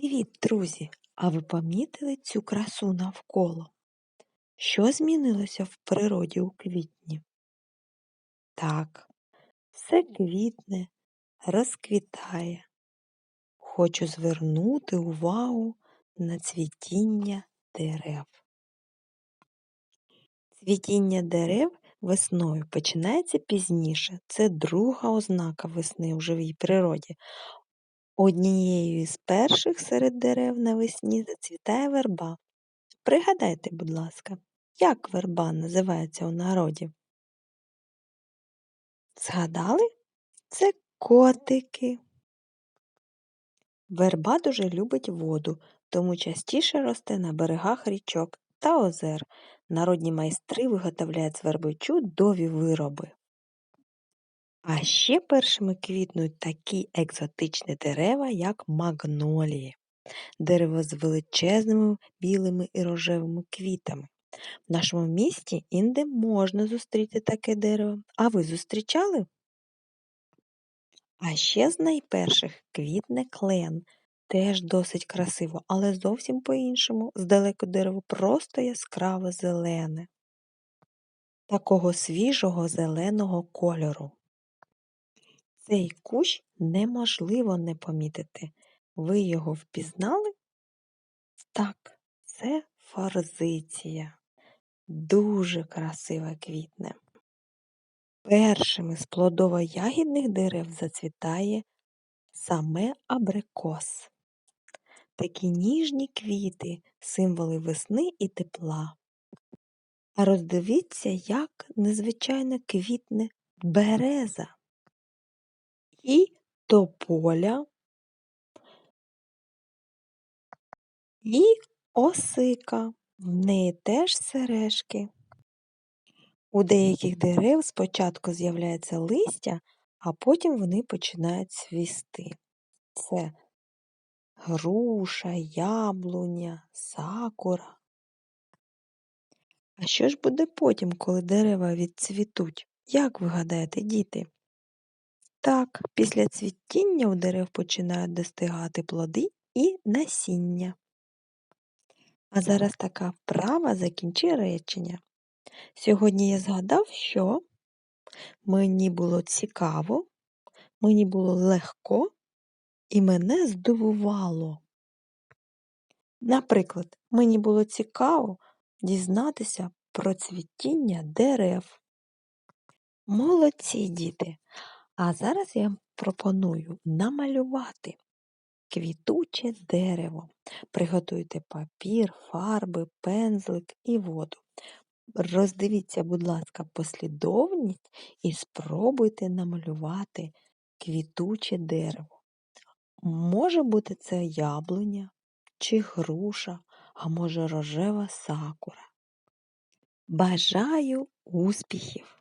Привіт, друзі! А ви помітили цю красу навколо? Що змінилося в природі у квітні? Так, все квітне, розквітає. Хочу звернути увагу на цвітіння дерев. Цвітіння дерев весною починається пізніше. Це друга ознака весни у живій природі. Однією із перших серед дерев навесні зацвітає верба. Пригадайте, будь ласка, як верба називається у народі? Згадали? Це котики. Верба дуже любить воду, тому частіше росте на берегах річок та озер. Народні майстри виготовляють з верби чудові вироби. А ще першими квітнуть такі екзотичні дерева, як магнолії, дерево з величезними білими і рожевими квітами. В нашому місті інде можна зустріти таке дерево. А ви зустрічали? А ще з найперших квітне клен. Теж досить красиво, але зовсім по-іншому. Здалеку дерево просто яскраво зелене, такого свіжого зеленого кольору. Цей кущ неможливо не помітити. Ви його впізнали? Так, це форзиція. Дуже красива квітне. Першими з плодово-ягідних дерев зацвітає саме абрикос. Такі ніжні квіти, символи весни і тепла. А роздивіться, як незвичайно квітне береза і тополя, і осика. В неї теж сережки. У деяких дерев спочатку з'являється листя, а потім вони починають свісти. Це груша, яблуня, сакура. А що ж буде потім, коли дерева відцвітуть? Як ви гадаєте, діти? Так, після цвітіння у дерев починають достигати плоди і насіння. А зараз така вправа закінчи речення. Сьогодні я згадав, що мені було цікаво, мені було легко і мене здивувало. Наприклад, мені було цікаво дізнатися про цвітіння дерев. Молодці діти! А зараз я пропоную намалювати квітуче дерево. Приготуйте папір, фарби, пензлик і воду. Роздивіться, будь ласка, послідовність і спробуйте намалювати квітуче дерево. Може бути це яблуня чи груша, а може рожева сакура. Бажаю успіхів!